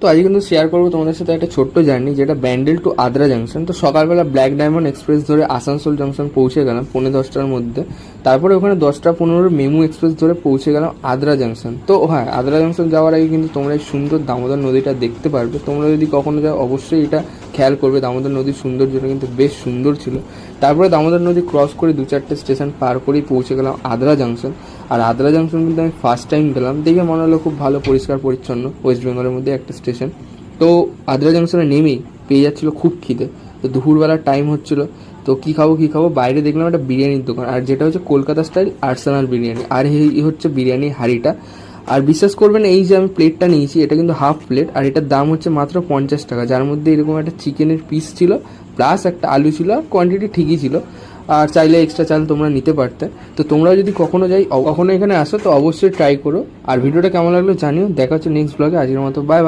তো আজকে কিন্তু শেয়ার করব তোমাদের সাথে একটা ছোট্ট জার্নি যেটা ব্যান্ডেল টু আদ্রা জাংশন তো সকালবেলা ব্ল্যাক ডায়মন্ড এক্সপ্রেস ধরে আসানসোল জাংশন পৌঁছে গেলাম, পৌনে দশটার মধ্যে। তারপরে ওখানে দশটা পনেরো মেমু এক্সপ্রেস ধরে পৌঁছে গেলাম আদ্রা জাংশন তো হ্যাঁ আদ্রা জাংশন যাওয়ার আগে কিন্তু তোমরা এই সুন্দর দামোদর নদীটা দেখতে পারবে। তোমরা যদি কখনো যাও, অবশ্যই এটা খেয়াল করবে, দামোদর নদীর সৌন্দর্যটা কিন্তু বেশ সুন্দর ছিল। তারপরে দামোদর নদী ক্রস করে দু চারটে স্টেশন পার করেই পৌঁছে গেলাম আদ্রা জাংশন আর আদ্রা জাংশন কিন্তু আমি ফার্স্ট টাইম গেলাম। দেখে মনে হলো খুব ভালো, পরিষ্কার, পরিচ্ছন্ন ওয়েস্ট বেঙ্গলের মধ্যে একটা স্টেশন তো আদ্রা জাংশনে নেমেই পেয়ে যাচ্ছিল খুব খিদে। তো দুপুরবেলার টাইম হচ্ছিল। তো কী খাব কী খাব? বাইরে দেখলাম একটা বিরিয়ানির দোকান। আর যেটা হচ্ছে কলকাতা স্টাইল আর্সানাল বিরিয়ানি। আর এই হচ্ছে বিরিয়ানি হাঁড়িটা। আর বিশ্বাস করবেন, এই যে আমি প্লেটটা নিয়েছি, এটা কিন্তু হাফ প্লেট আর এটার দাম হচ্ছে মাত্র পঞ্চাশ টাকা। যার মধ্যে এরকম একটা চিকেনের পিস ছিল প্লাস একটা আলু ছিল, আর কোয়ান্টিটি ঠিকই ছিল। আর চাইলে এক্সট্রা চাল তোমরা নিতে পারতে। তো তোমরা যদি কখনো যাই, কখনো এখানে আসো, তো অবশ্যই ট্রাই করো। আর ভিডিওটা কেমন লাগল জানিও। দেখা হচ্ছে নেক্সট ব্লগে আজকের মতো বাই বাই